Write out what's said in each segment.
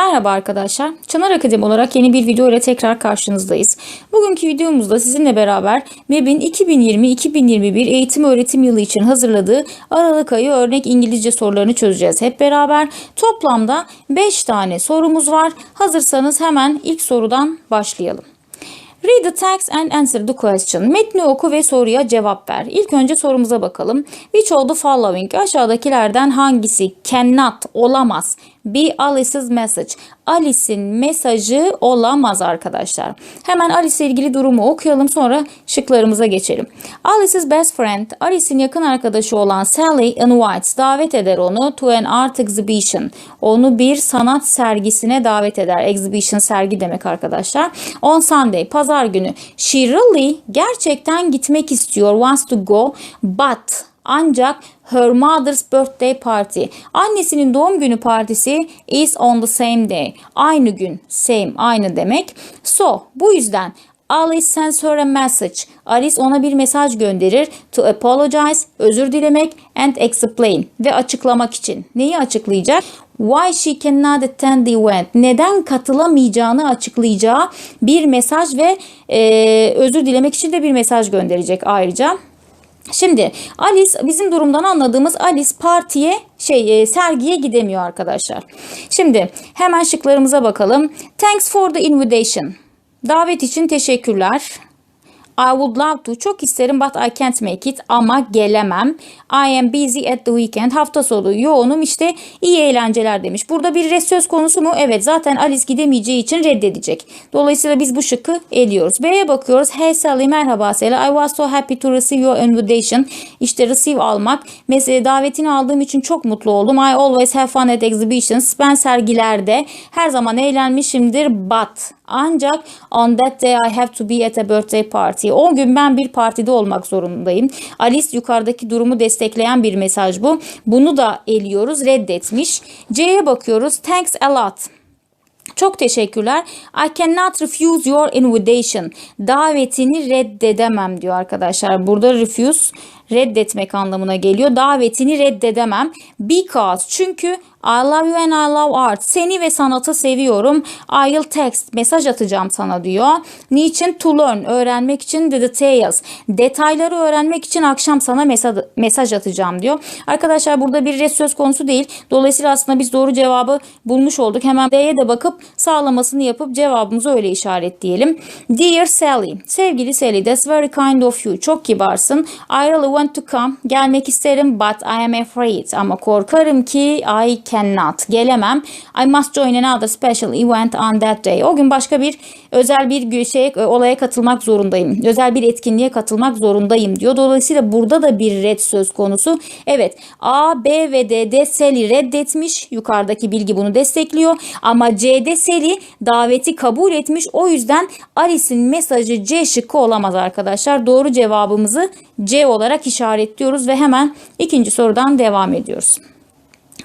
Merhaba arkadaşlar. Çınar Akademi olarak yeni bir video ile tekrar karşınızdayız. Bugünkü videomuzda sizinle beraber MEB'in 2020-2021 eğitim öğretim yılı için hazırladığı Aralık ayı örnek İngilizce sorularını çözeceğiz hep beraber. Toplamda 5 tane sorumuz var. Hazırsanız hemen ilk sorudan başlayalım. Read the text and answer the question. Metni oku ve soruya cevap ver. İlk önce sorumuza bakalım. Which of the following aşağıdakilerden hangisi cannot olamaz? Be Alice's message. Alice'in mesajı olamaz arkadaşlar. Hemen Alice ilgili durumu okuyalım sonra şıklarımıza geçelim. Alice's best friend, Alice'in yakın arkadaşı olan Sally invites, davet eder onu to an art exhibition. Onu bir sanat sergisine davet eder. Exhibition sergi demek arkadaşlar. On Sunday, pazar günü. She really gerçekten gitmek istiyor, wants to go, but ancak her mother's birthday party. Annesinin doğum günü partisi is on the same day. Aynı gün. Same. Aynı demek. So bu yüzden Alice sends her a message. Alice ona bir mesaj gönderir. To apologize, özür dilemek and explain ve açıklamak için. Neyi açıklayacak? Why she cannot attend the event. Neden katılamayacağını açıklayacağı bir mesaj ve e, özür dilemek için de bir mesaj gönderecek ayrıca. Şimdi Alice bizim durumdan anladığımız Alice partiye şey e, sergiye gidemiyor arkadaşlar. Şimdi hemen şıklarımıza bakalım. Thanks for the invitation. Davet için teşekkürler. I would love to. Çok isterim but I can't make it. Ama gelemem. I am busy at the weekend. Hafta sonu yoğunum işte iyi eğlenceler demiş. Burada bir red söz konusu mu? Evet zaten Alice gidemeyeceği için reddedecek. Dolayısıyla biz bu şıkkı eliyoruz. B'ye bakıyoruz. Hey Sally merhaba Sally. I was so happy to receive your invitation. İşte receive almak. Mesela davetini aldığım için çok mutlu oldum. I always have fun at exhibitions. Ben sergilerde her zaman eğlenmişimdir but ancak on that day I have to be at a birthday party. O gün ben bir partide olmak zorundayım. Alice yukarıdaki durumu destekleyen bir mesaj bu. Bunu da eliyoruz. Reddetmiş. C'ye bakıyoruz. Thanks a lot. Çok teşekkürler. I cannot refuse your invitation. Davetini reddedemem diyor arkadaşlar. Burada refuse reddetmek anlamına geliyor. Davetini reddedemem. Because çünkü I love you and I love art. Seni ve sanatı seviyorum. I'll text. Mesaj atacağım sana diyor. Niçin? To learn. Öğrenmek için the details. Detayları öğrenmek için akşam sana mesaj, mesaj atacağım diyor. Arkadaşlar burada bir res söz konusu değil. Dolayısıyla aslında biz doğru cevabı bulmuş olduk. Hemen D'ye de bakıp sağlamasını yapıp cevabımızı öyle işaretleyelim. Dear Sally. Sevgili Sally. That's very kind of you. Çok kibarsın. I really want to come. Gelmek isterim but I am afraid. Ama korkarım ki I cannot. Gelemem. I must join another special event on that day. O gün başka bir özel bir şey olaya katılmak zorundayım. Özel bir etkinliğe katılmak zorundayım diyor. Dolayısıyla burada da bir red söz konusu. Evet A, B ve D'de Sally reddetmiş. Yukarıdaki bilgi bunu destekliyor. Ama C'de Sally daveti kabul etmiş. O yüzden Alice'in mesajı C şıkkı olamaz arkadaşlar. Doğru cevabımızı C olarak işaretliyoruz ve hemen ikinci sorudan devam ediyoruz.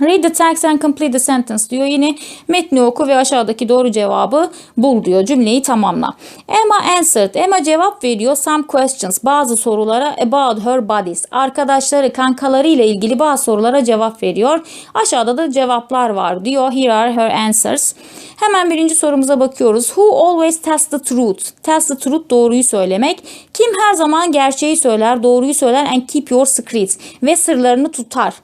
Read the text and complete the sentence diyor. Yine metni oku ve aşağıdaki doğru cevabı bul diyor. Cümleyi tamamla. Emma answered. Emma cevap veriyor some questions. Bazı sorulara about her buddies. Arkadaşları, kankaları ile ilgili bazı sorulara cevap veriyor. Aşağıda da cevaplar var diyor. Here are her answers. Hemen birinci sorumuza bakıyoruz. Who always tells the truth? Tells the truth doğruyu söylemek. Kim her zaman gerçeği söyler, doğruyu söyler and keep your secrets. Ve sırlarını tutar.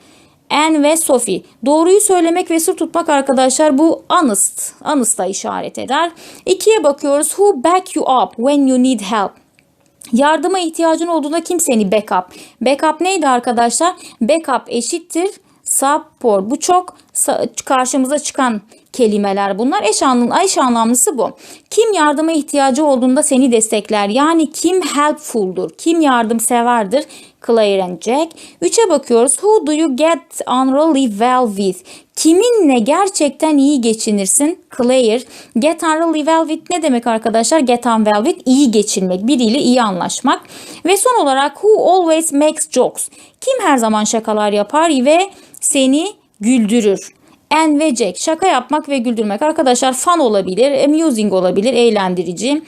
Anne ve Sophie. Doğruyu söylemek ve sır tutmak arkadaşlar bu honest. Honest'a işaret eder. İkiye bakıyoruz. Who back you up when you need help? Yardıma ihtiyacın olduğunda kim seni backup? Backup neydi arkadaşlar? Backup eşittir support. Bu çok karşımıza çıkan kelimeler bunlar. Eş, anlam, eş anlamlısı bu. Kim yardıma ihtiyacı olduğunda seni destekler. Yani kim helpful'dur, kim yardımseverdir. Claire and Jack. Üçe bakıyoruz. Who do you get on really well with? Kiminle gerçekten iyi geçinirsin? Claire. Get on really well with ne demek arkadaşlar? Get on well with iyi geçinmek, biriyle iyi anlaşmak. Ve son olarak who always makes jokes? Kim her zaman şakalar yapar ve seni güldürür? Anne ve Jack şaka yapmak ve güldürmek arkadaşlar fun olabilir, amusing olabilir, eğlendirici.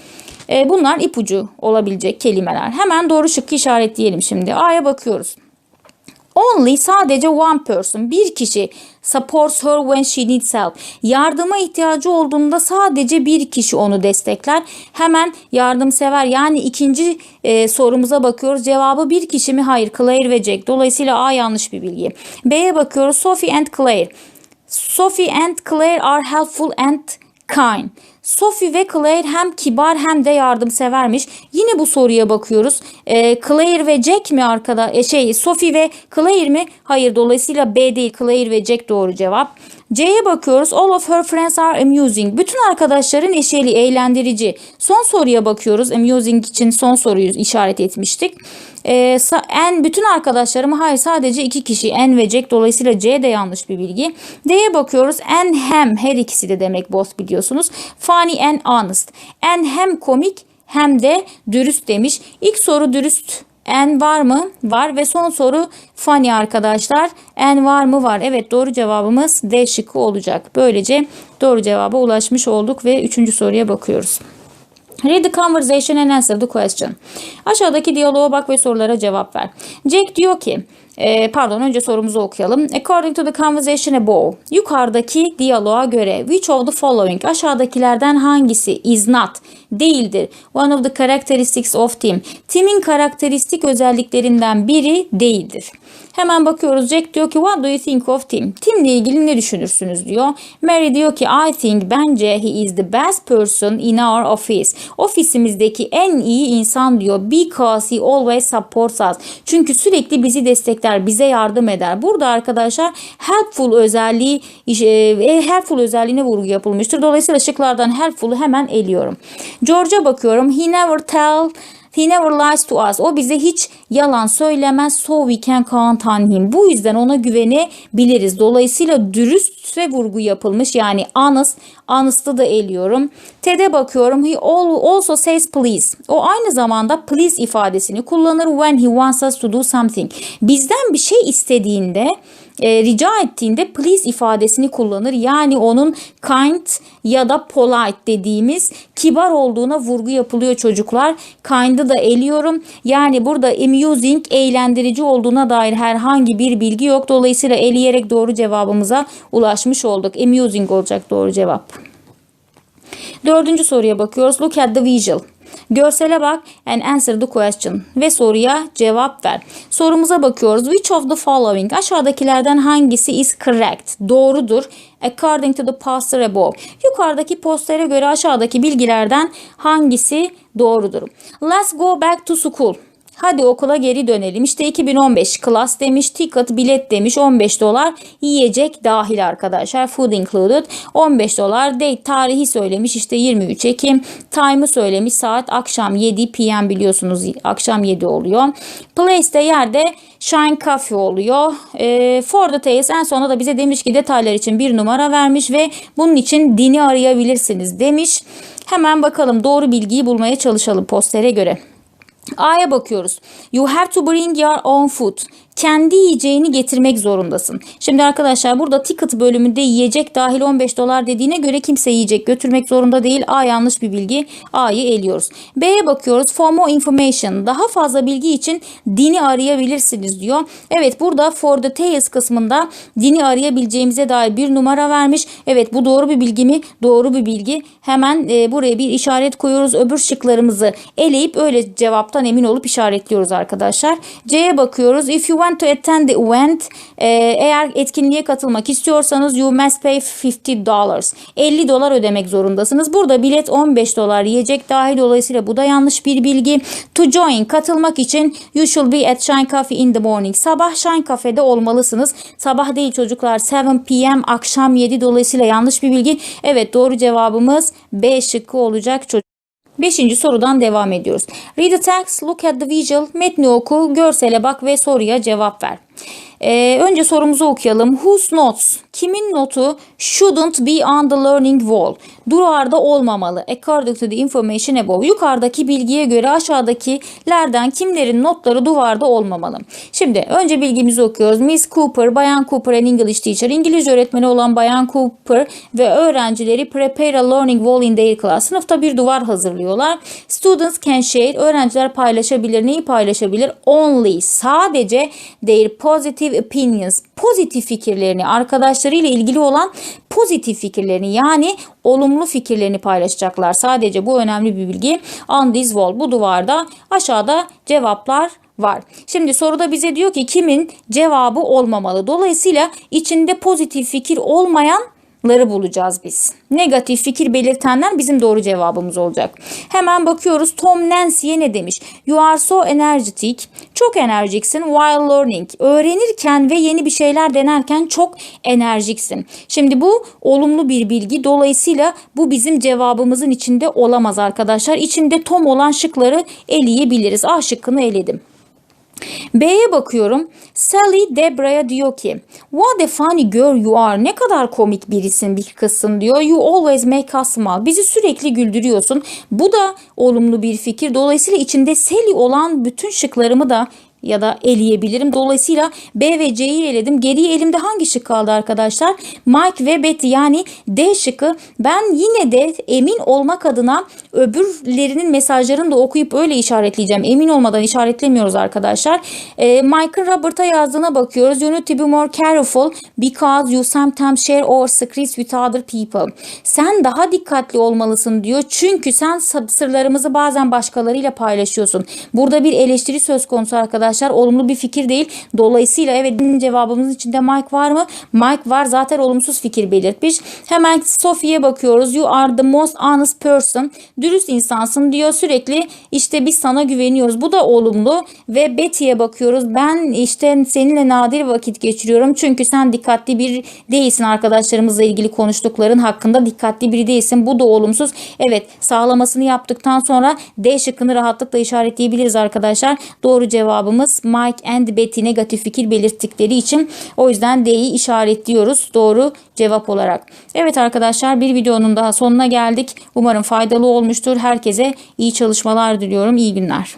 E, bunlar ipucu olabilecek kelimeler. Hemen doğru şıkkı işaretleyelim şimdi. A'ya bakıyoruz. Only sadece one person bir kişi supports her when she needs help. Yardıma ihtiyacı olduğunda sadece bir kişi onu destekler. Hemen yardımsever yani ikinci e, sorumuza bakıyoruz. Cevabı bir kişi mi? Hayır. Claire ve Jack. Dolayısıyla A yanlış bir bilgi. B'ye bakıyoruz. Sophie and Claire. Sophie and Claire are helpful and kind. Sophie ve Claire hem kibar hem de yardımsevermiş. Yine bu soruya bakıyoruz. Ee, Claire ve Jack mi arkada? E, şey Sophie ve Claire mi? Hayır dolayısıyla B değil. Claire ve Jack doğru cevap. C'ye bakıyoruz. All of her friends are amusing. Bütün arkadaşların eşeli, eğlendirici. Son soruya bakıyoruz. Amusing için son soruyu işaret etmiştik. Ee, en bütün arkadaşlarım hayır sadece iki kişi en ve Jack dolayısıyla C de yanlış bir bilgi. D'ye bakıyoruz en hem her ikisi de demek both biliyorsunuz. Funny and honest. En hem komik hem de dürüst demiş. İlk soru dürüst en var mı? Var ve son soru funny arkadaşlar. En var mı? Var. Evet doğru cevabımız D şıkkı olacak. Böylece doğru cevaba ulaşmış olduk ve üçüncü soruya bakıyoruz. Read the conversation and answer the question. Aşağıdaki diyaloğa bak ve sorulara cevap ver. Jack diyor ki, e, pardon önce sorumuzu okuyalım. According to the conversation above, yukarıdaki diyaloğa göre which of the following aşağıdakilerden hangisi is not değildir. One of the characteristics of Tim. Tim'in karakteristik özelliklerinden biri değildir. Hemen bakıyoruz. Jack diyor ki what do you think of Tim? Tim'le ilgili ne düşünürsünüz diyor. Mary diyor ki I think bence he is the best person in our office. Ofisimizdeki en iyi insan diyor. Because he always supports us. Çünkü sürekli bizi destekler, bize yardım eder. Burada arkadaşlar helpful özelliği e, helpful özelliğine vurgu yapılmıştır. Dolayısıyla şıklardan helpful'u hemen eliyorum. George'a bakıyorum. He never tell He never lies to us. O bize hiç yalan söylemez. So we can count on him. Bu yüzden ona güvenebiliriz. Dolayısıyla dürüstse vurgu yapılmış. Yani honest. Honest'ı da eliyorum. Ted'e bakıyorum. He also says please. O aynı zamanda please ifadesini kullanır when he wants us to do something. Bizden bir şey istediğinde e, rica ettiğinde please ifadesini kullanır. Yani onun kind ya da polite dediğimiz kibar olduğuna vurgu yapılıyor çocuklar. Kind'ı da eliyorum. Yani burada amusing eğlendirici olduğuna dair herhangi bir bilgi yok. Dolayısıyla eleyerek doğru cevabımıza ulaşmış olduk. Amusing olacak doğru cevap. Dördüncü soruya bakıyoruz. Look at the visual. Görsele bak and answer the question ve soruya cevap ver. Sorumuza bakıyoruz. Which of the following aşağıdakilerden hangisi is correct? Doğrudur. According to the poster above. Yukarıdaki postere göre aşağıdaki bilgilerden hangisi doğrudur? Let's go back to school. Hadi okula geri dönelim. İşte 2015 class demiş, ticket bilet demiş 15 dolar. Yiyecek dahil arkadaşlar. Food included 15 dolar. Date tarihi söylemiş işte 23 Ekim. Time'ı söylemiş saat akşam 7 PM biliyorsunuz akşam 7 oluyor. Place de yerde Shine Cafe oluyor. E, for details en sonunda da bize demiş ki detaylar için bir numara vermiş ve bunun için dini arayabilirsiniz demiş. Hemen bakalım doğru bilgiyi bulmaya çalışalım postere göre. A'ya bakıyoruz. You have to bring your own food kendi yiyeceğini getirmek zorundasın. Şimdi arkadaşlar burada ticket bölümünde yiyecek dahil 15 dolar dediğine göre kimse yiyecek götürmek zorunda değil. A yanlış bir bilgi. A'yı eliyoruz. B'ye bakıyoruz. For more information. Daha fazla bilgi için dini arayabilirsiniz diyor. Evet burada for details kısmında dini arayabileceğimize dair bir numara vermiş. Evet bu doğru bir bilgi mi? Doğru bir bilgi. Hemen e, buraya bir işaret koyuyoruz. Öbür şıklarımızı eleyip öyle cevaptan emin olup işaretliyoruz arkadaşlar. C'ye bakıyoruz. If you want to attend the event e, eğer etkinliğe katılmak istiyorsanız you must pay 50 dollars. 50 dolar ödemek zorundasınız. Burada bilet 15 dolar yiyecek dahil dolayısıyla bu da yanlış bir bilgi. To join katılmak için you should be at Shine Cafe in the morning. Sabah Shine Cafe'de olmalısınız. Sabah değil çocuklar 7 p.m. akşam 7 dolayısıyla yanlış bir bilgi. Evet doğru cevabımız B şıkkı olacak çocuk. Beşinci sorudan devam ediyoruz. Read the text, look at the visual, metni oku, görsele bak ve soruya cevap ver. Ee, önce sorumuzu okuyalım. Whose notes? Kimin notu shouldn't be on the learning wall? Duvarda olmamalı. According to the information above. Yukarıdaki bilgiye göre aşağıdakilerden kimlerin notları duvarda olmamalı. Şimdi önce bilgimizi okuyoruz. Miss Cooper, Bayan Cooper an English teacher. İngilizce öğretmeni olan Bayan Cooper ve öğrencileri prepare a learning wall in their class. Sınıfta bir duvar hazırlıyorlar. Students can share. Öğrenciler paylaşabilir. Neyi paylaşabilir? Only. Sadece their positive opinions. Pozitif fikirlerini, arkadaşlarıyla ilgili olan pozitif fikirlerini yani olumlu fikirlerini paylaşacaklar. Sadece bu önemli bir bilgi. On this wall. Bu duvarda aşağıda cevaplar var. Şimdi soruda bize diyor ki kimin cevabı olmamalı. Dolayısıyla içinde pozitif fikir olmayanları bulacağız biz. Negatif fikir belirtenler bizim doğru cevabımız olacak. Hemen bakıyoruz Tom Nancy'ye ne demiş? You are so energetic. Çok enerjiksin while learning. Öğrenirken ve yeni bir şeyler denerken çok enerjiksin. Şimdi bu olumlu bir bilgi. Dolayısıyla bu bizim cevabımızın içinde olamaz arkadaşlar. İçinde Tom olan şıkları eleyebiliriz. A şıkkını eledim. B'ye bakıyorum. Sally Debra'ya diyor ki What a funny girl you are. Ne kadar komik birisin bir kızsın diyor. You always make us smile. Bizi sürekli güldürüyorsun. Bu da olumlu bir fikir. Dolayısıyla içinde Sally olan bütün şıklarımı da ya da eleyebilirim. Dolayısıyla B ve C'yi eledim. Geriye elimde hangi şık kaldı arkadaşlar? Mike ve Betty yani D şıkkı. Ben yine de emin olmak adına öbürlerinin mesajlarını da okuyup öyle işaretleyeceğim. Emin olmadan işaretlemiyoruz arkadaşlar. Ee, Mike'ın Robert'a yazdığına bakıyoruz. You need to be more careful because you sometimes share our secrets with other people. Sen daha dikkatli olmalısın diyor. Çünkü sen sırlarımızı bazen başkalarıyla paylaşıyorsun. Burada bir eleştiri söz konusu arkadaşlar. Olumlu bir fikir değil. Dolayısıyla evet cevabımızın içinde Mike var mı? Mike var. Zaten olumsuz fikir belirtmiş. Hemen Sophie'ye bakıyoruz. You are the most honest person. Dürüst insansın diyor. Sürekli işte biz sana güveniyoruz. Bu da olumlu. Ve Betty'ye bakıyoruz. Ben işte seninle nadir vakit geçiriyorum. Çünkü sen dikkatli bir değilsin. Arkadaşlarımızla ilgili konuştukların hakkında dikkatli biri değilsin. Bu da olumsuz. Evet sağlamasını yaptıktan sonra D şıkkını rahatlıkla işaretleyebiliriz arkadaşlar. Doğru cevabımız Mike and Betty negatif fikir belirttikleri için o yüzden D'yi işaretliyoruz doğru cevap olarak. Evet arkadaşlar bir videonun daha sonuna geldik. Umarım faydalı olmuştur. Herkese iyi çalışmalar diliyorum. İyi günler.